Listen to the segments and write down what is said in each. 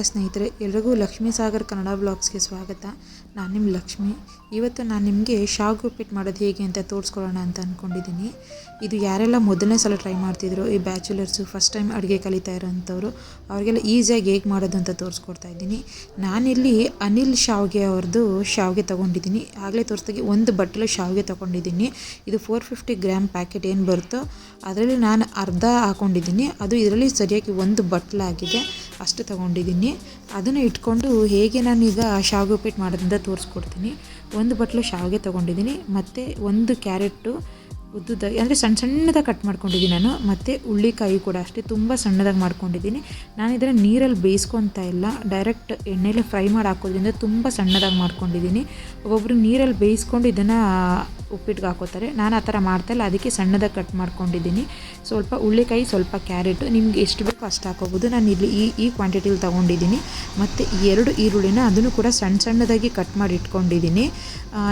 ನಮಸ್ಕಾರ ಸ್ನೇಹಿತರೆ, ಎಲ್ರಿಗೂ ಲಕ್ಷ್ಮೀ ಸಾಗರ್ ಕನ್ನಡ ಬ್ಲಾಗ್ಸ್ಗೆ ಸ್ವಾಗತ. ನಾನು ನಿಮ್ಮ ಲಕ್ಷ್ಮಿ. ಇವತ್ತು ನಾನು ನಿಮಗೆ ಶಾವಿಗೆ ಉಪ್ಪಿಟ್ಟು ಮಾಡೋದು ಹೇಗೆ ಅಂತ ತೋರಿಸ್ಕೊಳ್ಳೋಣ ಅಂತ ಅಂದ್ಕೊಂಡಿದ್ದೀನಿ ಇದು ಯಾರೆಲ್ಲ ಮೊದಲನೇ ಸಲ ಟ್ರೈ ಮಾಡ್ತಿದ್ರು, ಈ ಬ್ಯಾಚುಲರ್ಸು ಫಸ್ಟ್ ಟೈಮ್ ಅಡುಗೆ ಕಲಿತಾ ಇರೋಂಥವ್ರು, ಅವರಿಗೆಲ್ಲ ಈಸಿಯಾಗಿ ಹೇಗೆ ಮಾಡೋದು ಅಂತ ತೋರಿಸ್ಕೊಡ್ತಾ ಇದ್ದೀನಿ. ನಾನಿಲ್ಲಿ ಅನಿಲ್ ಶಾವಿಗೆ ಅವ್ರದ್ದು ಶಾವಿಗೆ ತೊಗೊಂಡಿದ್ದೀನಿ ಆಗಲೇ ತೋರಿಸ್ದಾಗೆ ಒಂದು ಬಟ್ಟಲು ಶಾವಿಗೆ ತೊಗೊಂಡಿದ್ದೀನಿ ಇದು ಫೋರ್ ಫಿಫ್ಟಿ ಗ್ರಾಮ್ ಪ್ಯಾಕೆಟ್ ಏನು ಬರುತ್ತೋ, ಅದರಲ್ಲಿ ನಾನು ಅರ್ಧ ಹಾಕೊಂಡಿದ್ದೀನಿ ಅದು ಇದರಲ್ಲಿ ಸರಿಯಾಗಿ ಒಂದು ಬಟ್ಲಾಗಿದೆ. ಅಷ್ಟು ತೊಗೊಂಡಿದ್ದೀನಿ ಅದನ್ನು ಇಟ್ಕೊಂಡು ಹೇಗೆ ನಾನೀಗ ಶಾವಿಗೆ ಉಪ್ಪಿಟ್ಟು ಮಾಡೋದಂತ ತೋರಿಸ್ಕೊಡ್ತೀನಿ. ಒಂದು ಬಟ್ಲು ಶಾವಿಗೆ ತೊಗೊಂಡಿದ್ದೀನಿ. ಮತ್ತು ಒಂದು ಕ್ಯಾರೆಟು ಉದ್ದುದಾಗಿ ಅಂದರೆ ಸಣ್ಣ ಸಣ್ಣದಾಗಿ ಕಟ್ ಮಾಡ್ಕೊಂಡಿದ್ದೀನಿ ನಾನು. ಮತ್ತು ಹುಳ್ಳಿಕಾಯಿ ಕೂಡ ಅಷ್ಟೇ, ತುಂಬ ಸಣ್ಣದಾಗಿ ಮಾಡ್ಕೊಂಡಿದ್ದೀನಿ. ನಾನು ಇದನ್ನು ನೀರಲ್ಲಿ ಬೇಯಿಸ್ಕೊತಾ ಇಲ್ಲ. ಡೈರೆಕ್ಟ್ ಎಣ್ಣೆಲೆ ಫ್ರೈ ಮಾಡಿ ಹಾಕೋದ್ರಿಂದ ತುಂಬ ಸಣ್ಣದಾಗಿ ಮಾಡ್ಕೊಂಡಿದ್ದೀನಿ. ಒಬ್ಬೊಬ್ಬರು ನೀರಲ್ಲಿ ಬೇಯಿಸ್ಕೊಂಡು ಇದನ್ನು ಉಪ್ಪಿಟ್ಟಿಗೆ ಹಾಕೋತಾರೆ. ನಾನು ಆ ಥರ ಮಾಡ್ತಾಯಿಲ್ಲ ಅದಕ್ಕೆ ಸಣ್ಣದಾಗಿ ಕಟ್ ಮಾಡ್ಕೊಂಡಿದ್ದೀನಿ. ಸ್ವಲ್ಪ ಹುಳ್ಳಿಕಾಯಿ, ಸ್ವಲ್ಪ ಕ್ಯಾರೆಟು. ನಿಮ್ಗೆ ಎಷ್ಟು ಬೇಕೋ ಅಷ್ಟು ಹಾಕೋಬೋದು. ನಾನು ಇಲ್ಲಿ ಈ ಈ ಕ್ವಾಂಟಿಟಿಲಿ ತೊಗೊಂಡಿದ್ದೀನಿ. ಮತ್ತು ಎರಡು ಈರುಳ್ಳಿನ ಅದನ್ನು ಕೂಡ ಸಣ್ಣ ಸಣ್ಣದಾಗಿ ಕಟ್ ಮಾಡಿ ಇಟ್ಕೊಂಡಿದ್ದೀನಿ.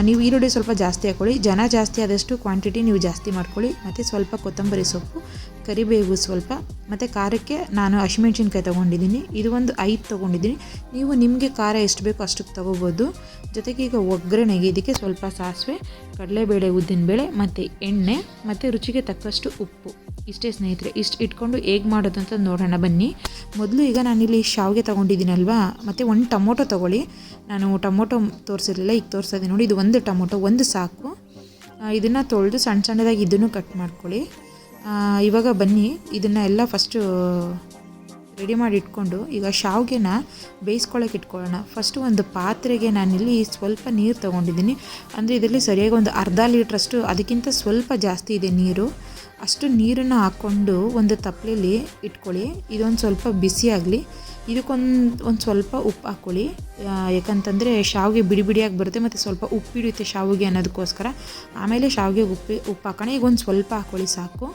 ನೀವು ಈರುಳ್ಳಿ ಸ್ವಲ್ಪ ಜಾಸ್ತಿ ಹಾಕ್ಕೊಳ್ಳಿ ಜನ ಜಾಸ್ತಿ ಆದಷ್ಟು ಕ್ವಾಂಟಿಟಿ ನೀವು ಜಾಸ್ತಿ ಮಾಡ್ಕೊಳ್ಳಿ. ಮತ್ತು ಸ್ವಲ್ಪ ಕೊತ್ತಂಬರಿ ಸೊಪ್ಪು, ಕರಿಬೇವು ಸ್ವಲ್ಪ, ಮತ್ತು ಖಾರಕ್ಕೆ ನಾನು ಹಸಿಮೆಣ್ಸಿನ್ಕಾಯಿ ತೊಗೊಂಡಿದ್ದೀನಿ. ಇದು ಒಂದು ಐದು ತೊಗೊಂಡಿದ್ದೀನಿ. ನೀವು ನಿಮಗೆ ಖಾರ ಎಷ್ಟು ಬೇಕೋ ಅಷ್ಟಕ್ಕೆ ತೊಗೋಬೋದು. ಜೊತೆಗೆ ಈಗ ಒಗ್ಗರಣೆಗೆ ಇದಕ್ಕೆ ಸ್ವಲ್ಪ ಸಾಸಿವೆ, ಕಡಲೆಬೇಳೆ, ಉದ್ದಿನಬೇಳೆ, ಮತ್ತು ಎಣ್ಣೆ, ಮತ್ತು ರುಚಿಗೆ ತಕ್ಕಷ್ಟು ಉಪ್ಪು. ಇಷ್ಟೇ ಸ್ನೇಹಿತರೆ, ಇಷ್ಟು ಇಟ್ಕೊಂಡು ಹೇಗೆ ಮಾಡೋದು ಅಂತ ನೋಡೋಣ ಬನ್ನಿ. ಮೊದಲು ಈಗ ನಾನಿಲ್ಲಿ ಶಾವಿಗೆ ತೊಗೊಂಡಿದ್ದೀನಲ್ವಾ? ಮತ್ತು ಒಂದು ಟೊಮೊಟೊ ತೊಗೊಳ್ಳಿ. ನಾನು ಟೊಮೊಟೊ ತೋರಿಸಿರಲಿಲ್ಲ, ಈಗ ತೋರಿಸೋದೆ ನೋಡಿ. ಇದು ಒಂದು ಟೊಮೊಟೊ, ಒಂದು ಸಾಕು. ಇದನ್ನು ತೊಳೆದು ಸಣ್ಣ ಸಣ್ಣದಾಗಿ ಇದನ್ನು ಕಟ್ ಮಾಡ್ಕೊಳ್ಳಿ. ಇವಾಗ ಬನ್ನಿ, ಇದನ್ನು ಎಲ್ಲ ಫಸ್ಟು ರೆಡಿ ಮಾಡಿ ಇಟ್ಕೊಂಡು, ಈಗ ಶಾವಿಗೆನ ಬೇಯಿಸ್ಕೊಳ್ಳೋಕೆ ಇಟ್ಕೊಳ್ಳೋಣ. ಫಸ್ಟು ಒಂದು ಪಾತ್ರೆಗೆ ನಾನಿಲ್ಲಿ ಸ್ವಲ್ಪ ನೀರು ತೊಗೊಂಡಿದ್ದೀನಿ. ಅಂದರೆ ಇದರಲ್ಲಿ ಸರಿಯಾಗಿ ಒಂದು ಅರ್ಧ ಲೀಟ್ರಷ್ಟು, ಅದಕ್ಕಿಂತ ಸ್ವಲ್ಪ ಜಾಸ್ತಿ ಇದೆ ನೀರು. ಅಷ್ಟು ನೀರನ್ನು ಹಾಕ್ಕೊಂಡು ಒಂದು ತಪ್ಪಲೆಯಲ್ಲಿ ಇಟ್ಕೊಳ್ಳಿ. ಇದೊಂದು ಸ್ವಲ್ಪ ಬಿಸಿ ಆಗಲಿ. ಇದಕ್ಕೊಂದು ಒಂದು ಸ್ವಲ್ಪ ಉಪ್ಪು ಹಾಕ್ಕೊಳ್ಳಿ. ಯಾಕಂತಂದರೆ ಶಾವಿಗೆ ಬಿಡಿ ಬಿಡಿಯಾಗಿ ಬರುತ್ತೆ ಮತ್ತು ಸ್ವಲ್ಪ ಉಪ್ಪು ಹಿಡಿಯುತ್ತೆ ಶಾವಿಗೆ ಅನ್ನೋದಕ್ಕೋಸ್ಕರ. ಆಮೇಲೆ ಶಾವಿಗೆ ಉಪ್ಪು ಉಪ್ಪು ಹಾಕೋಣ. ಈಗ ಒಂದು ಸ್ವಲ್ಪ ಹಾಕ್ಕೊಳ್ಳಿ ಸಾಕು.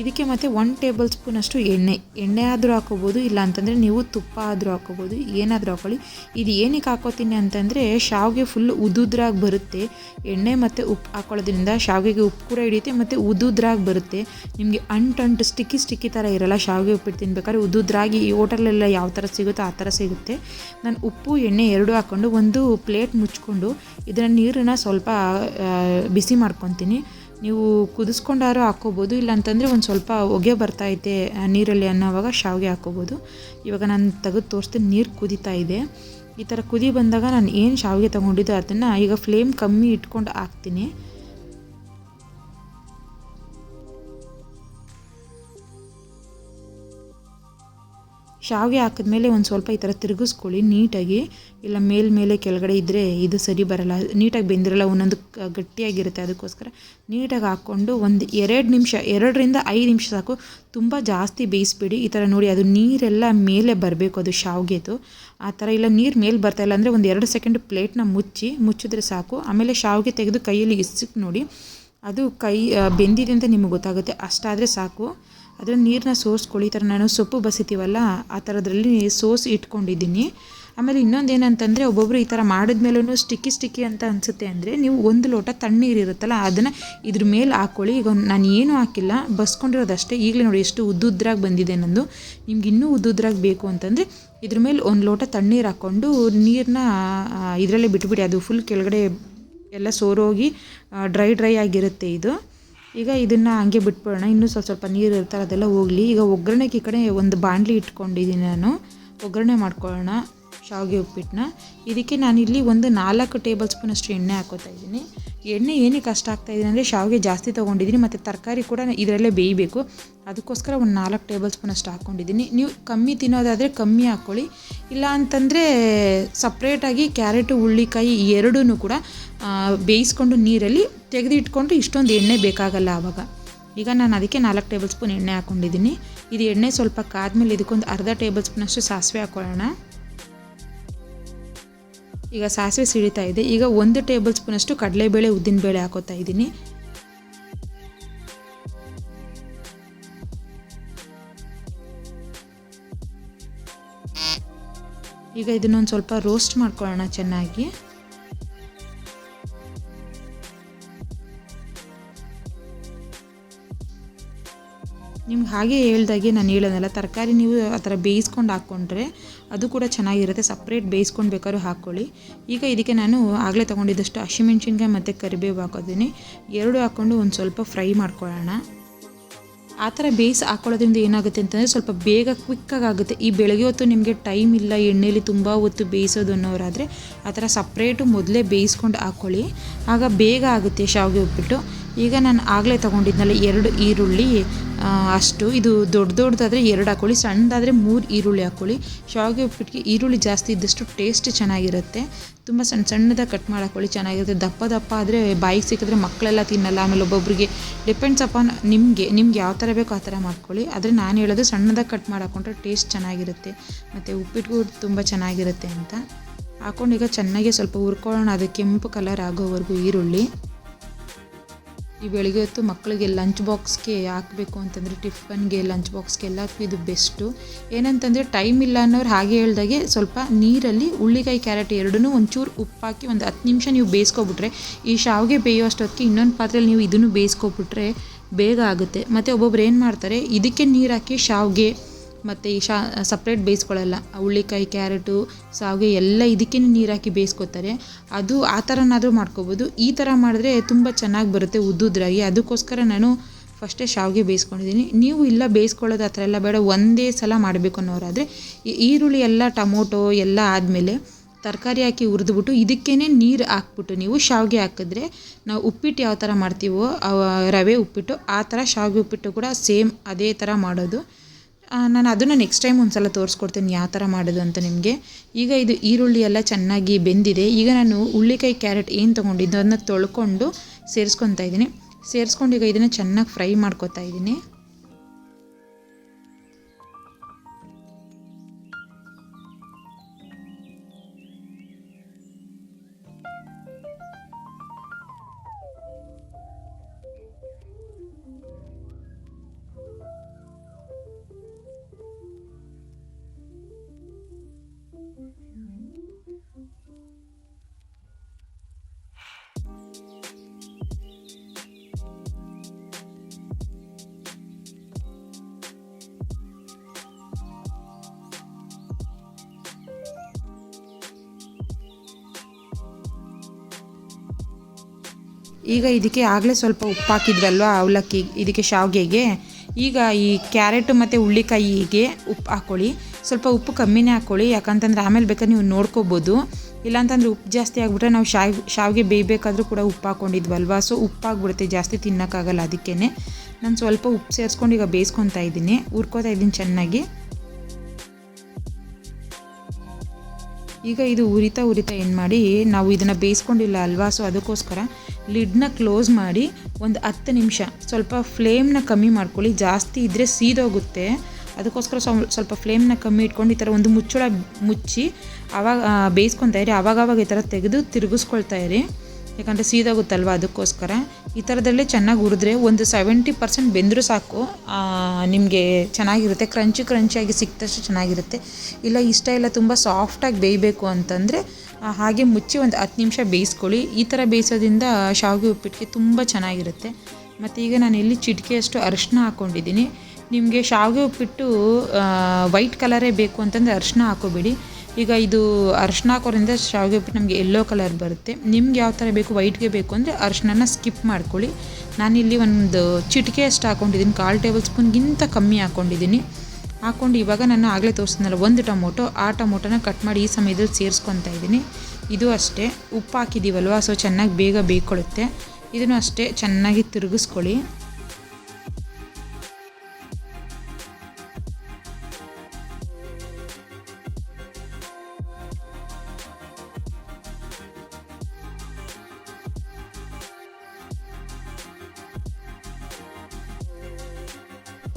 ಇದಕ್ಕೆ ಮತ್ತು ಒನ್ ಟೇಬಲ್ ಸ್ಪೂನಷ್ಟು ಎಣ್ಣೆ. ಎಣ್ಣೆ ಆದರೂ ಹಾಕೋಬೋದು, ಇಲ್ಲ ಅಂತಂದರೆ ನೀವು ತುಪ್ಪ ಆದರೂ ಹಾಕೋಬೋದು, ಏನಾದರೂ ಹಾಕೊಳ್ಳಿ ಇದು ಏನಕ್ಕೆ ಹಾಕೋತೀನಿ ಅಂತಂದರೆ ಶಾವಿಗೆ ಫುಲ್ ಉದುದ್ರಾಗಿ ಬರುತ್ತೆ. ಎಣ್ಣೆ ಮತ್ತು ಉಪ್ಪು ಹಾಕೊಳ್ಳೋದ್ರಿಂದ ಶಾವಿಗೆಗೆ ಉಪ್ಪು ಕೂಡ ಹಿಡಿಯುತ್ತೆ, ಮತ್ತು ಉದುದ್ರಾಗಿ ಬರುತ್ತೆ. ನಿಮಗೆ ಅಂಟು ಸ್ಟಿಕ್ಕಿ ಸ್ಟಿಕ್ಕಿ ಥರ ಇರಲ್ಲ, ಶಾವಿಗೆ ಉಪ್ಪಿಟ್ಟು ತಿನ್ಬೇಕಾದ್ರೆ ಉದುದ್ರಾಗಿ ಈ ಹೋಟೆಲೆಲ್ಲ ಯಾವ ಥರ ಸಿಗುತ್ತೋ ಆ ಥರ ಸಿಗುತ್ತೆ. ನಾನು ಉಪ್ಪು, ಎಣ್ಣೆ ಎರಡೂ ಹಾಕ್ಕೊಂಡು ಒಂದು ಪ್ಲೇಟ್ ಮುಚ್ಕೊಂಡು ಇದರ ನೀರನ್ನು ಸ್ವಲ್ಪ ಬಿಸಿ ಮಾಡ್ಕೊತೀನಿ. ನೀವು ಕುದಿಸ್ಕೊಂಡಾರು ಹಾಕ್ಕೋಬೋದು ಇಲ್ಲಾಂತಂದರೆ ಒಂದು ಸ್ವಲ್ಪ ಹೊಗೆ ಬರ್ತೈತೆ ನೀರಲ್ಲಿ ಅನ್ನೋವಾಗ ಶಾವಿಗೆ ಹಾಕ್ಕೋಬೋದು ಇವಾಗ ನಾನು ತೆಗೆದು ತೋರಿಸ್ತೀನಿ, ನೀರು ಕುದೀತಾ ಇದೆ. ಈ ಥರ ಕುದಿ ಬಂದಾಗ ನಾನು ಏನು ಶಾವಿಗೆ ತೊಗೊಂಡಿದ್ದು ಅದನ್ನು ಈಗ ಫ್ಲೇಮ್ ಕಮ್ಮಿ ಇಟ್ಕೊಂಡು ಹಾಕ್ತೀನಿ. ಶಾವಿಗೆ ಹಾಕಿದ್ಮೇಲೆ ಒಂದು ಸ್ವಲ್ಪ ಈ ಥರ ತಿರುಗಿಸ್ಕೊಳ್ಳಿ ನೀಟಾಗಿ. ಇಲ್ಲ ಮೇಲ್ಮೇಲೆ ಕೆಳಗಡೆ ಇದ್ದರೆ ಇದು ಸರಿ ಬರಲ್ಲ. ನೀಟಾಗಿ ಬೆಂದಿರಲ್ಲ, ಒಂದೊಂದು ಗಟ್ಟಿಯಾಗಿರುತ್ತೆ ಅದಕ್ಕೋಸ್ಕರ. ನೀಟಾಗಿ ಹಾಕ್ಕೊಂಡು ಒಂದು ಎರಡು ನಿಮಿಷ, ಎರಡರಿಂದ ಐದು ನಿಮಿಷ ಸಾಕು. ತುಂಬ ಜಾಸ್ತಿ ಬೇಯಿಸ್ಬೇಡಿ. ಈ ಥರ ನೋಡಿ ಅದು ನೀರೆಲ್ಲ ಮೇಲೆ ಬರಬೇಕು ಅದು ಶಾವಿಗೆದು. ಆ ಥರ ಇಲ್ಲ, ನೀರು ಮೇಲೆ ಬರ್ತಾಯಿಲ್ಲ ಅಂದರೆ ಒಂದು ಎರಡು ಸೆಕೆಂಡ್ ಪ್ಲೇಟ್ನ ಮುಚ್ಚಿ, ಮುಚ್ಚಿದ್ರೆ ಸಾಕು. ಆಮೇಲೆ ಶಾವಿಗೆ ತೆಗೆದು ಕೈಯಲ್ಲಿ ಇಸ್ಕ್ ನೋಡಿ. ಅದು ಕೈ ಬೆಂದಿದೆ ಅಂತ ನಿಮಗೆ ಗೊತ್ತಾಗುತ್ತೆ. ಅಷ್ಟಾದರೆ ಸಾಕು. ಅದರ ನೀರನ್ನ ಸೋಸ್ಕೊಳ್ಳಿ ಈ ಥರ ನಾನು ಸೊಪ್ಪು ಬಸಿತೀವಲ್ಲ, ಆ ಥರದ್ರಲ್ಲಿ ಸೋಸ್ ಇಟ್ಕೊಂಡಿದ್ದೀನಿ. ಆಮೇಲೆ ಇನ್ನೊಂದು ಏನಂತಂದರೆ ಒಬ್ಬೊಬ್ಬರು ಈ ಥರ ಮಾಡಿದ್ಮೇಲೂ ಸ್ಟಿಕ್ಕಿ ಸ್ಟಿಕ್ಕಿ ಅಂತ ಅನಿಸುತ್ತೆ ಅಂದರೆ, ನೀವು ಒಂದು ಲೋಟ ತಣ್ಣೀರು ಇರುತ್ತಲ್ಲ, ಅದನ್ನು ಇದ್ರ ಮೇಲೆ ಹಾಕ್ಕೊಳ್ಳಿ ಈಗ ನಾನು ಏನೂ ಹಾಕಿಲ್ಲ, ಬಸ್ಕೊಂಡಿರೋದಷ್ಟೇ. ಈಗಲೇ ನೋಡಿ ಎಷ್ಟು ಉದ್ದುದ್ರಾಗಿ ಬಂದಿದೆ ನಂದು. ನಿಮ್ಗೆ ಇನ್ನೂ ಉದ್ದುದ್ರಾಗಿ ಬೇಕು ಅಂತಂದರೆ, ಇದ್ರ ಮೇಲೆ ಒಂದು ಲೋಟ ತಣ್ಣೀರು ಹಾಕ್ಕೊಂಡು ನೀರನ್ನ ಇದರಲ್ಲೇ ಬಿಟ್ಬಿಡಿ. ಅದು ಫುಲ್ ಕೆಳಗಡೆ ಎಲ್ಲ ಸೋರೋಗಿ ಡ್ರೈ ಡ್ರೈ ಆಗಿರುತ್ತೆ ಇದು. ಈಗ ಇದನ್ನು ಹಂಗೆ ಬಿಟ್ಬಿಡೋಣ. ಇನ್ನೂ ಸ್ವಲ್ಪ ಸ್ವಲ್ಪ ನೀರು ಇರ್ತಾರೆ ಅದೆಲ್ಲ ಹೋಗಲಿ. ಈಗ ಒಗ್ಗರಣೆಗೆ ಈ ಕಡೆ ಒಂದು ಬಾಣಲಿ ಇಟ್ಕೊಂಡಿದ್ದೀನಿ ನಾನು. ಒಗ್ಗರಣೆ ಮಾಡ್ಕೊಳ್ಳೋಣ ಶಾವಿಗೆ ಉಪ್ಪಿಟ್ಟನ್ನ ಇದಕ್ಕೆ ನಾನಿಲ್ಲಿ ಒಂದು ನಾಲ್ಕು ಟೇಬಲ್ ಸ್ಪೂನಷ್ಟು ಎಣ್ಣೆ ಹಾಕೋತಾ ಇದ್ದೀನಿ. ಎಣ್ಣೆ ಏನಕ್ಕೆ ಕಷ್ಟ ಆಗ್ತಾಯಿದ್ದೀನಿ ಅಂದರೆ ಶಾವಿಗೆ ಜಾಸ್ತಿ ತೊಗೊಂಡಿದ್ದೀನಿ ಮತ್ತು ತರಕಾರಿ ಕೂಡ ಇದರಲ್ಲೇ ಬೇಯಬೇಕು. ಅದಕ್ಕೋಸ್ಕರ ಒಂದು ನಾಲ್ಕು ಟೇಬಲ್ ಸ್ಪೂನ್ ಅಷ್ಟು ಹಾಕ್ಕೊಂಡಿದ್ದೀನಿ ನೀವು ಕಮ್ಮಿ ತಿನ್ನೋದಾದರೆ ಕಮ್ಮಿ ಹಾಕ್ಕೊಳ್ಳಿ ಇಲ್ಲ ಅಂತಂದರೆ ಸಪ್ರೇಟಾಗಿ ಕ್ಯಾರೆಟು ಹುಳ್ಳಿಕಾಯಿ ಎರಡೂ ಕೂಡ ಬೇಯಿಸ್ಕೊಂಡು ನೀರಲ್ಲಿ ತೆಗೆದಿಟ್ಕೊಂಡು ಇಷ್ಟೊಂದು ಎಣ್ಣೆ ಬೇಕಾಗಲ್ಲ ಆವಾಗ. ಈಗ ನಾನು ಅದಕ್ಕೆ ನಾಲ್ಕು ಟೇಬಲ್ ಸ್ಪೂನ್ ಎಣ್ಣೆ ಹಾಕ್ಕೊಂಡಿದ್ದೀನಿ ಇದು ಎಣ್ಣೆ ಸ್ವಲ್ಪ ಕಾದ್ಮೇಲೆ ಇದಕ್ಕೊಂದು ಅರ್ಧ ಟೇಬಲ್ ಸ್ಪೂನಷ್ಟು ಸಾಸಿವೆ ಹಾಕ್ಕೊಳ್ಳೋಣ ಈಗ ಸಾಸಿವೆ ಸಿಡಿತಾ ಇದೆ. ಈಗ ಒಂದು ಟೇಬಲ್ ಸ್ಪೂನಷ್ಟು ಕಡಲೆಬೇಳೆ ಉದ್ದಿನಬೇಳೆ ಹಾಕೋತಾ ಇದ್ದೀನಿ. ಈಗ ಇದನ್ನೊಂದು ಸ್ವಲ್ಪ ರೋಸ್ಟ್ ಮಾಡ್ಕೊಳ್ಳೋಣ ಚೆನ್ನಾಗಿ. ಹಾಗೆ ಹೇಳ್ದಾಗೆ ನಾನು ಹೇಳೋದಲ್ಲ, ತರಕಾರಿ ನೀವು ಆ ಥರ ಬೇಯಿಸ್ಕೊಂಡು ಹಾಕ್ಕೊಂಡ್ರೆ ಅದು ಕೂಡ ಚೆನ್ನಾಗಿರುತ್ತೆ. ಸಪ್ರೇಟ್ ಬೇಯಿಸ್ಕೊಂಡು ಬೇಕಾದ್ರೂ ಹಾಕ್ಕೊಳ್ಳಿ. ಈಗ ಇದಕ್ಕೆ ನಾನು ಆಗಲೇ ತೊಗೊಂಡಿದ್ದಷ್ಟು ಹಸಿಮೆಣ್ಸಿನ್ಕಾಯಿ ಮತ್ತು ಕರಿಬೇವು ಹಾಕೋದೀನಿ. ಎರಡು ಹಾಕ್ಕೊಂಡು ಒಂದು ಸ್ವಲ್ಪ ಫ್ರೈ ಮಾಡ್ಕೊಳ್ಳೋಣ. ಆ ಥರ ಬೇಯಿಸಿ ಹಾಕೊಳ್ಳೋದ್ರಿಂದ ಏನಾಗುತ್ತೆ ಅಂತಂದರೆ ಸ್ವಲ್ಪ ಬೇಗ ಕ್ವಿಕ್ಕಾಗಿ ಆಗುತ್ತೆ. ಈ ಬೆಳಗ್ಗೆ ಹೊತ್ತು ನಿಮಗೆ ಟೈಮ್ ಇಲ್ಲ ಎಣ್ಣೆಯಲ್ಲಿ ತುಂಬ ಹೊತ್ತು ಬೇಯಿಸೋದು ಅನ್ನೋರಾದರೆ ಆ ಥರ ಸಪ್ರೇಟು ಮೊದಲೇ ಬೇಯಿಸ್ಕೊಂಡು ಹಾಕ್ಕೊಳ್ಳಿ. ಆಗ ಬೇಗ ಆಗುತ್ತೆ ಶಾವಿಗೆ ಉಪ್ಪಿಟ್ಟು. ಈಗ ನಾನು ಆಗಲೇ ತೊಗೊಂಡಿದ್ನಲ್ಲ ಎರಡು ಈರುಳ್ಳಿ. ಅಷ್ಟು. ಇದು ದೊಡ್ಡ ದೊಡ್ಡದಾದರೆ ಎರಡು ಹಾಕ್ಕೊಳ್ಳಿ ಸಣ್ಣದಾದರೆ ಮೂರು ಈರುಳ್ಳಿ ಹಾಕ್ಕೊಳ್ಳಿ ಶಾವಿಗೆ ಉಪ್ಪಿಟ್ಟಿಗೆ ಈರುಳ್ಳಿ ಜಾಸ್ತಿ ಇದ್ದಷ್ಟು ಟೇಸ್ಟ್ ಚೆನ್ನಾಗಿರುತ್ತೆ. ತುಂಬ ಸಣ್ಣ ಸಣ್ಣದಾಗಿ ಕಟ್ ಮಾಡಿ ಹಾಕ್ಕೊಳ್ಳಿ ಚೆನ್ನಾಗಿರುತ್ತೆ. ದಪ್ಪ ದಪ್ಪ ಆದರೆ ಬಾಯಿಗೆ ಸಿಕ್ಕಿದ್ರೆ ಮಕ್ಕಳೆಲ್ಲ ತಿನ್ನಲ್ಲ. ಆಮೇಲೆ ಒಬ್ಬೊಬ್ಬರಿಗೆ ಡಿಪೆಂಡ್ಸ್ ಅಪಾನ್ ನಿಮಗೆ, ನಿಮ್ಗೆ ಯಾವ ಥರ ಬೇಕೋ ಆ ಥರ ಮಾಡ್ಕೊಳ್ಳಿ. ಆದರೆ ನಾನು ಹೇಳೋದು ಸಣ್ಣದಾಗಿ ಕಟ್ ಮಾಡಿ ಹಾಕ್ಕೊಂಡ್ರೆ ಟೇಸ್ಟ್ ಚೆನ್ನಾಗಿರುತ್ತೆ. ಮತ್ತು ಉಪ್ಪಿಟ್ಟು ತುಂಬ ಚೆನ್ನಾಗಿರುತ್ತೆ ಅಂತ. ಹಾಕ್ಕೊಂಡು ಈಗ ಚೆನ್ನಾಗಿ ಸ್ವಲ್ಪ ಹುರ್ಕೊಳ್ಳೋಣ. ಅದು ಕೆಂಪು ಕಲರ್ ಆಗೋವರೆಗೂ ಈರುಳ್ಳಿ. ಈ ಬೆಳಿಗ್ಗೆ ಹೊತ್ತು ಮಕ್ಕಳಿಗೆ ಲಂಚ್ ಬಾಕ್ಸ್ಗೆ ಹಾಕಬೇಕು ಅಂತಂದರೆ ಟಿಫನ್ಗೆ ಲಂಚ್ ಬಾಕ್ಸ್ಗೆ ಹಾಕಿ ಇದು ಬೆಸ್ಟು ಏನಂತಂದರೆ ಟೈಮ್ ಇಲ್ಲ ಅನ್ನೋರು ಹಾಗೆ ಹೇಳ್ದಾಗೆ ಸ್ವಲ್ಪ ನೀರಲ್ಲಿ ಉಳ್ಳಿಕಾಯಿ ಕ್ಯಾರೆಟ್ ಎರಡೂ ಒಂಚೂರು ಉಪ್ಪು ಹಾಕಿ ಒಂದು ಹತ್ತು ನಿಮಿಷ ನೀವು ಬೇಯಿಸ್ಕೊಬಿಟ್ರೆ ಈ ಶಾವಿಗೆ ಬೇಯೋ ಅಷ್ಟೊತ್ತಿಗೆ ಇನ್ನೊಂದು ಪಾತ್ರೆಯಲ್ಲಿ ನೀವು ಇದನ್ನು ಬೇಯಿಸ್ಕೊಬಿಟ್ರೆ ಬೇಗ ಆಗುತ್ತೆ. ಮತ್ತು ಒಬ್ಬೊಬ್ರು ಏನು ಮಾಡ್ತಾರೆ, ಇದಕ್ಕೆ ನೀರು ಹಾಕಿ ಶಾವಿಗೆ ಮತ್ತು ಈ ಶಾ ಸಪ್ರೇಟ್ ಬೇಯಿಸ್ಕೊಳ್ಳಲ್ಲ ಹುಳ್ಳಿಕಾಯಿ ಕ್ಯಾರೆಟು ಸಾವಿಗೆ ಎಲ್ಲ ಇದಕ್ಕೇ ನೀರು ಹಾಕಿ ಬೇಯಿಸ್ಕೊತಾರೆ ಅದು ಆ ಥರನಾದರೂ ಮಾಡ್ಕೋಬೋದು. ಈ ಥರ ಮಾಡಿದ್ರೆ ತುಂಬ ಚೆನ್ನಾಗಿ ಬರುತ್ತೆ ಉದ್ದುದ್ರಾಗಿ. ಅದಕ್ಕೋಸ್ಕರ ನಾನು ಫಸ್ಟೇ ಶಾವಿಗೆ ಬೇಯಿಸ್ಕೊಂಡಿದ್ದೀನಿ. ನೀವು ಇಲ್ಲ ಬೇಯಿಸ್ಕೊಳ್ಳೋದು ಆ ಥರ ಎಲ್ಲ ಬೇಡ. ಒಂದೇ ಸಲ ಮಾಡಬೇಕು ಅನ್ನೋರಾದರೆ ಈರುಳ್ಳಿ ಎಲ್ಲ, ಟೊಮೊಟೊ ಎಲ್ಲ ಆದಮೇಲೆ ತರಕಾರಿ ಹಾಕಿ ಹುರಿದ್ಬಿಟ್ಟು ಇದಕ್ಕೇ ನೀರು ಹಾಕ್ಬಿಟ್ಟು, ನೀವು ಶಾವಿಗೆ ಹಾಕಿದ್ರೆ ನಾವು ಉಪ್ಪಿಟ್ಟು ಯಾವ ಥರ ಮಾಡ್ತೀವೋ ರವೆ ಉಪ್ಪಿಟ್ಟು, ಆ ಥರ ಶಾವಿಗೆ ಉಪ್ಪಿಟ್ಟು ಕೂಡ ಸೇಮ್ ಅದೇ ಥರ ಮಾಡೋದು. ನಾನು ಅದನ್ನು ನೆಕ್ಸ್ಟ್ ಟೈಮ್ ಒಂದು ಸಲ ತೋರಿಸ್ಕೊಡ್ತೀನಿ, ಯಾವ ಥರ ಮಾಡೋದು ಅಂತ ನಿಮಗೆ. ಈಗ ಇದು ಈರುಳ್ಳಿ ಎಲ್ಲ ಚೆನ್ನಾಗಿ ಬೆಂದಿದೆ. ಈಗ ನಾನು ಹುಳ್ಳಿಕಾಯಿ ಕ್ಯಾರೆಟ್ ಏನು ತೊಗೊಂಡಿದ್ದು ಅದನ್ನ ತೊಳ್ಕೊಂಡು ಸೇರಿಸ್ಕೊತಾ ಇದ್ದೀನಿ. ಸೇರಿಸ್ಕೊಂಡು ಈಗ ಇದನ್ನು ಚೆನ್ನಾಗಿ ಫ್ರೈ ಮಾಡ್ಕೊತಾ ಇದ್ದೀನಿ. ಈಗ ಇದಕ್ಕೆ ಆಗಲೇ ಸ್ವಲ್ಪ ಉಪ್ಪು ಹಾಕಿದ್ವಲ್ವ, ಅವಲಕ್ಕಿ, ಇದಕ್ಕೆ ಶಾವಿಗೆಗೆ. ಈಗ ಈ ಕ್ಯಾರೆಟ್ ಮತ್ತು ಹುಳ್ಳಿಕಾಯಿಗೆ ಉಪ್ಪು ಹಾಕ್ಕೊಳ್ಳಿ ಸ್ವಲ್ಪ ಉಪ್ಪು ಕಮ್ಮಿನೇ ಹಾಕ್ಕೊಳ್ಳಿ ಯಾಕಂತಂದ್ರೆ ಆಮೇಲೆ ಬೇಕಾದ್ರೆ ನೀವು ನೋಡ್ಕೋಬೋದು. ಇಲ್ಲಾಂತಂದ್ರೆ ಉಪ್ಪು ಜಾಸ್ತಿ ಆಗಿಬಿಟ್ರೆ ನಾವು ಶಾವ್, ಶಾವಿಗೆ ಬೇಯಬೇಕಾದ್ರೂ ಕೂಡ ಉಪ್ಪು ಹಾಕ್ಕೊಂಡಿದ್ವಲ್ವ ಸೊ ಉಪ್ಪಾಗ್ಬಿಡುತ್ತೆ ಜಾಸ್ತಿ ತಿನ್ನೋಕ್ಕಾಗಲ್ಲ ಅದಕ್ಕೇ ನಾನು ಸ್ವಲ್ಪ ಉಪ್ಪು ಸೇರಿಸ್ಕೊಂಡು ಈಗ ಬೇಯಿಸ್ಕೊತಾ ಇದ್ದೀನಿ. ಹುರ್ಕೋತಾ ಇದ್ದೀನಿ ಚೆನ್ನಾಗಿ. ಈಗ ಇದು ಉರಿತಾ ಉರಿತಾ ಏನು ಮಾಡಿ ನಾವು ಇದನ್ನು ಬೇಯಿಸ್ಕೊಂಡಿಲ್ಲ ಅಲ್ವಾ? ಸೊ, ಅದಕ್ಕೋಸ್ಕರ ಲಿಡ್ನ ಕ್ಲೋಸ್ ಮಾಡಿ ಒಂದು ಹತ್ತು ನಿಮಿಷ ಸ್ವಲ್ಪ ಫ್ಲೇಮ್ನ ಕಮ್ಮಿ ಮಾಡ್ಕೊಳ್ಳಿ. ಜಾಸ್ತಿ ಇದ್ದರೆ ಸೀದೋಗುತ್ತೆ. ಅದಕ್ಕೋಸ್ಕರ ಸ್ವಲ್ಪ ಫ್ಲೇಮ್ನ ಕಮ್ಮಿ ಇಟ್ಕೊಂಡು ಈ ಥರ ಒಂದು ಮುಚ್ಚಳ ಮುಚ್ಚಿ ಆವಾಗ ಬೇಯಿಸ್ಕೊತಾ ಇರಿ. ಆವಾಗವಾಗ ಈ ಥರ ತೆಗೆದು ತಿರುಗಿಸ್ಕೊಳ್ತಾ ಇರಿ. ಯಾಕಂದರೆ ಸೀದಾಗುತ್ತಲ್ವ ಅದಕ್ಕೋಸ್ಕರ? ಈ ಥರದಲ್ಲೇ ಚೆನ್ನಾಗಿ ಹುರಿದ್ರೆ ಒಂದು ಸೆವೆಂಟಿ ಪರ್ಸೆಂಟ್ ಬೆಂದರೂ ಸಾಕು. ನಿಮಗೆ ಚೆನ್ನಾಗಿರುತ್ತೆ. ಕ್ರಂಚಿ ಕ್ರಂಚಿಯಾಗಿ ಸಿಕ್ತಷ್ಟು ಚೆನ್ನಾಗಿರುತ್ತೆ. ಇಲ್ಲ ಇಷ್ಟ ಇಲ್ಲ ತುಂಬ ಸಾಫ್ಟಾಗಿ ಬೇಯಬೇಕು ಅಂತಂದರೆ ಹಾಗೆ ಮುಚ್ಚಿ ಒಂದು ಹತ್ತು ನಿಮಿಷ ಬೇಯಿಸ್ಕೊಳ್ಳಿ. ಈ ಥರ ಬೇಯಿಸೋದ್ರಿಂದ ಶಾವಿಗೆ ಉಪ್ಪಿಟ್ಟಿಗೆ ತುಂಬ ಚೆನ್ನಾಗಿರುತ್ತೆ. ಮತ್ತು ಈಗ ನಾನು ಇಲ್ಲಿ ಚಿಟಿಕೆಯಷ್ಟು ಅರಿಶಿನ ಹಾಕ್ಕೊಂಡಿದ್ದೀನಿ ನಿಮಗೆ ಶಾವಿಗೆ ಉಪ್ಪಿಟ್ಟು ವೈಟ್ ಕಲರೇ ಬೇಕು ಅಂತಂದರೆ ಅರಿಶಿನ ಹಾಕೋಬೇಡಿ. ಈಗ ಇದು ಅರ್ಶಿನ ಹಾಕೋದ್ರಿಂದ ಶಾವಿಗೆ ಉಪ್ಪಿಟ್ಟು ನಮಗೆ ಎಲ್ಲೋ ಕಲರ್ ಬರುತ್ತೆ. ನಿಮ್ಗೆ ಯಾವ ಥರ ಬೇಕು ವೈಟ್ಗೆ ಬೇಕು ಅಂದರೆ ಅರ್ಶಿನ ಸ್ಕಿಪ್ ಮಾಡ್ಕೊಳ್ಳಿ. ನಾನಿಲ್ಲಿ ಒಂದು ಚಿಟಿಕೆ ಅಷ್ಟು ಹಾಕೊಂಡಿದ್ದೀನಿ. ಕಾಲು ಟೇಬಲ್ ಸ್ಪೂನ್ಗಿಂತ ಕಮ್ಮಿ ಹಾಕ್ಕೊಂಡಿದ್ದೀನಿ ಹಾಕ್ಕೊಂಡು ಇವಾಗ ನಾನು ಆಗಲೇ ತೋರಿಸಿದ್ನಲ್ಲ, ಒಂದು ಟೊಮೊಟೊ, ಆ ಟೊಮೊಟೊನ ಕಟ್ ಮಾಡಿ ಈ ಸಮಯದಲ್ಲಿ ಸೇರಿಸ್ಕೊತಾ ಇದ್ದೀನಿ. ಇದು ಅಷ್ಟೇ. ಉಪ್ಪು ಹಾಕಿದ್ದೀವಲ್ವ ಸೊ ಚೆನ್ನಾಗಿ ಬೇಗ ಬೇಯ್ಕೊಳ್ಳುತ್ತೆ ಇದನ್ನು ಅಷ್ಟೇ ಚೆನ್ನಾಗಿ ತಿರುಗಿಸ್ಕೊಳ್ಳಿ.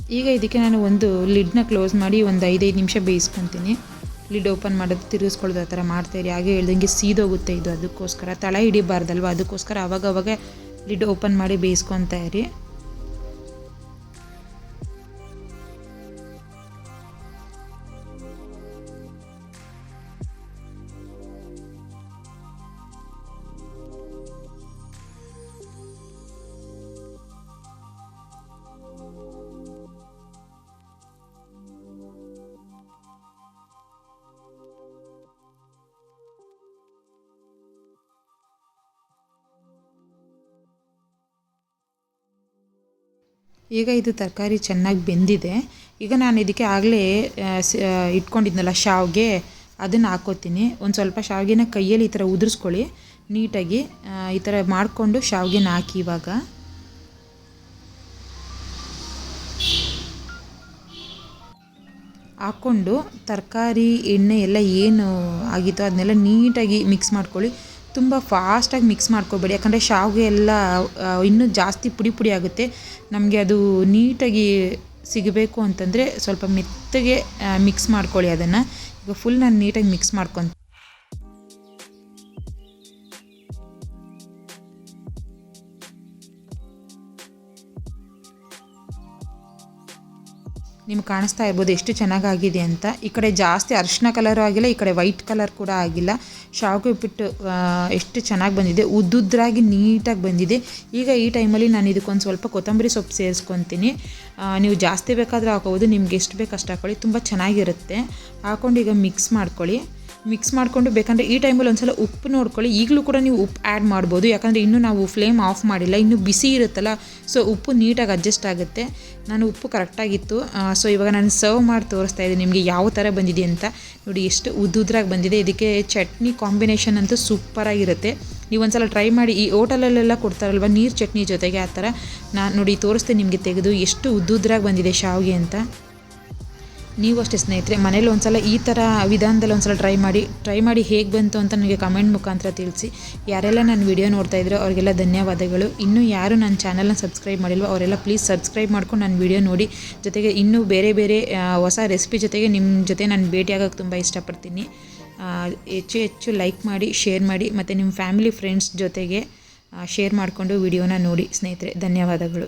ಈಗ ಇದಕ್ಕೆ ನಾನು ಒಂದು ಲಿಡ್ನ ಕ್ಲೋಸ್ ಮಾಡಿ ಒಂದು ಐದೈದು ನಿಮಿಷ ಬೇಯಿಸ್ಕೊತೀನಿ. ಲಿಡ್ ಓಪನ್ ಮಾಡೋದು ತಿರುಗಿಸ್ಕೊಳ್ಳೋದು ಆ ಥರ ಮಾಡ್ತಾಯಿರಿ ಹಾಗೆ ಹೇಳ್ದಂಗೆ ಸೀದೋಗುತ್ತೆ ಇದು ಅದಕ್ಕೋಸ್ಕರ. ತಳ ಹಿಡಿಬಾರ್ದಲ್ವ? ಅದಕ್ಕೋಸ್ಕರ ಅವಾಗವಾಗ ಲಿಡ್ ಓಪನ್ ಮಾಡಿ ಬೇಯಿಸ್ಕೊತಾ ಇರಿ. ಈಗ ಇದು ತರಕಾರಿ ಚೆನ್ನಾಗಿ ಬೆಂದಿದೆ. ಈಗ ನಾನು ಇದಕ್ಕೆ ಆಗಲೇ ಇಟ್ಕೊಂಡಿದ್ನಲ್ಲ ಶಾವಿಗೆ, ಅದನ್ನು ಹಾಕೋತೀನಿ. ಒಂದು ಸ್ವಲ್ಪ ಶಾವಿಗೆನ ಕೈಯಲ್ಲಿ ಈ ಥರ ಉದುರಿಸ್ಕೊಳ್ಳಿ. ನೀಟಾಗಿ ಈ ಥರ ಮಾಡಿಕೊಂಡು ಶಾವಿಗೆನ ಹಾಕಿ ಇವಾಗ. ಹಾಕ್ಕೊಂಡು ತರಕಾರಿ, ಎಣ್ಣೆ ಎಲ್ಲ ಏನು ಆಗಿತ್ತೋ ಅದನ್ನೆಲ್ಲ ನೀಟಾಗಿ ಮಿಕ್ಸ್ ಮಾಡ್ಕೊಳ್ಳಿ. ತುಂಬ ಫಾಸ್ಟಾಗಿ ಮಿಕ್ಸ್ ಮಾಡ್ಕೋಬೇಡಿ. ಯಾಕಂದರೆ ಶಾವಿಗೆ ಎಲ್ಲ ಇನ್ನೂ ಜಾಸ್ತಿ ಪುಡಿ ಪುಡಿ ಆಗುತ್ತೆ. ನಮಗೆ ಅದು ನೀಟಾಗಿ ಸಿಗಬೇಕು ಅಂತಂದರೆ ಸ್ವಲ್ಪ ಮೆತ್ತಗೆ ಮಿಕ್ಸ್ ಮಾಡ್ಕೊಳ್ಳಿ ಅದನ್ನು. ಈಗ ಫುಲ್ ನಾನು ನೀಟಾಗಿ ಮಿಕ್ಸ್ ಮಾಡ್ಕೊತ ನಿಮ್ಗೆ ಕಾಣಿಸ್ತಾ ಇರ್ಬೋದು ಎಷ್ಟು ಚೆನ್ನಾಗಾಗಿದೆ ಅಂತ. ಈ ಕಡೆ ಜಾಸ್ತಿ ಅರಿಶಿನ ಕಲರು ಆಗಿಲ್ಲ, ಈ ಕಡೆ ವೈಟ್ ಕಲರ್ ಕೂಡ ಆಗಿಲ್ಲ. ಶಾವಿಗೆ ಉಪ್ಪಿಟ್ಟು ಎಷ್ಟು ಚೆನ್ನಾಗಿ ಬಂದಿದೆ, ಉದ್ದುದ್ರಾಗಿ ನೀಟಾಗಿ ಬಂದಿದೆ. ಈಗ ಈ ಟೈಮಲ್ಲಿ ನಾನು ಇದಕ್ಕೊಂದು ಸ್ವಲ್ಪ ಕೊತ್ತಂಬರಿ ಸೊಪ್ಪು ಸೇರಿಸ್ಕೊತೀನಿ. ನೀವು ಜಾಸ್ತಿ ಬೇಕಾದರೆ ಹಾಕೋಬೋದು, ನಿಮ್ಗೆ ಎಷ್ಟು ಬೇಕು ಅಷ್ಟು ಹಾಕೊಳ್ಳಿ, ತುಂಬ ಚೆನ್ನಾಗಿರುತ್ತೆ. ಹಾಕ್ಕೊಂಡು ಈಗ ಮಿಕ್ಸ್ ಮಾಡ್ಕೊಳ್ಳಿ. ಮಿಕ್ಸ್ ಮಾಡಿಕೊಂಡು ಬೇಕಂದರೆ ಈ ಟೈಮಲ್ಲಿ ಒಂದ್ಸಲ ಉಪ್ಪು ನೋಡ್ಕೊಳ್ಳಿ. ಈಗಲೂ ಕೂಡ ನೀವು ಉಪ್ಪು ಆ್ಯಡ್ ಮಾಡ್ಬೋದು. ಯಾಕಂದರೆ ಇನ್ನೂ ನಾವು ಫ್ಲೇಮ್ ಆಫ್ ಮಾಡಿಲ್ಲ. ಇನ್ನೂ ಬಿಸಿ ಇರುತ್ತಲ್ಲ. ಸೊ ಉಪ್ಪು ನೀಟಾಗಿ ಅಡ್ಜಸ್ಟ್ ಆಗುತ್ತೆ. ನಾನು ಉಪ್ಪು ಕರೆಕ್ಟಾಗಿತ್ತು ಸೊ ಇವಾಗ ನಾನು ಸರ್ವ್ ಮಾಡಿ ತೋರಿಸ್ತಾ ಇದ್ದೀನಿ. ನಿಮಗೆ ಯಾವ ಥರ ಬಂದಿದೆ ಅಂತ. ನೋಡಿ, ಎಷ್ಟು ಉದ್ದುದ್ರಾಗಿ ಬಂದಿದೆ. ಇದಕ್ಕೆ ಚಟ್ನಿ ಕಾಂಬಿನೇಷನ್ ಅಂತೂ ಸೂಪರಾಗಿರುತ್ತೆ ನೀವು ಒಂದ್ಸಲ ಟ್ರೈ ಮಾಡಿ. ಈ ಹೋಟೆಲಲ್ಲೆಲ್ಲ ಕೊಡ್ತಾರಲ್ವ? ನೀರು ಚಟ್ನಿ ಜೊತೆಗೆ ಆ ಥರ ನಾನು ನೋಡಿ, ತೋರಿಸ್ತೀನಿ ನಿಮಗೆ ತೆಗೆದು. ಎಷ್ಟು ಉದ್ದುದ್ರಾಗಿ ಬಂದಿದೆ ಶಾವಿಗೆ ಅಂತ. ನೀವು ಅಷ್ಟೇ ಸ್ನೇಹಿತರೆ, ಮನೇಲಿ ಒಂದ್ಸಲ ಈ ಥರ ವಿಧಾನದಲ್ಲಿ ಒಂದ್ಸಲ ಟ್ರೈ ಮಾಡಿ ಟ್ರೈ ಮಾಡಿ ಹೇಗೆ ಬಂತು ಅಂತ ನನಗೆ ಕಮೆಂಟ್ ಮುಖಾಂತರ ತಿಳಿಸಿ. ಯಾರೆಲ್ಲ ನನ್ನ ವಿಡಿಯೋ ನೋಡ್ತಾ ಇದ್ರೋ ಅವರಿಗೆಲ್ಲ ಧನ್ಯವಾದಗಳು. ಇನ್ನೂ ಯಾರು ನನ್ನ ಚಾನಲ್ನ ಸಬ್ಸ್ಕ್ರೈಬ್ ಮಾಡಿಲ್ವೋ ಅವರೆಲ್ಲ ಪ್ಲೀಸ್ ಸಬ್ಸ್ಕ್ರೈಬ್ ಮಾಡ್ಕೊಂಡು ನನ್ನ ವಿಡಿಯೋ ನೋಡಿ. ಜೊತೆಗೆ ಇನ್ನೂ ಬೇರೆ ಬೇರೆ ಹೊಸ ರೆಸಿಪಿ ಜೊತೆಗೆ ನಿಮ್ಮ ಜೊತೆ ನಾನು ಭೇಟಿಯಾಗೋಕ್ಕೆ ತುಂಬ ಇಷ್ಟಪಡ್ತೀನಿ. ಹೆಚ್ಚು ಹೆಚ್ಚು ಲೈಕ್ ಮಾಡಿ ಶೇರ್ ಮಾಡಿ, ಮತ್ತು ನಿಮ್ಮ ಫ್ಯಾಮಿಲಿ ಫ್ರೆಂಡ್ಸ್ ಜೊತೆಗೆ ಶೇರ್ ಮಾಡಿಕೊಂಡು ವಿಡಿಯೋನ ನೋಡಿ ಸ್ನೇಹಿತರೆ. ಧನ್ಯವಾದಗಳು.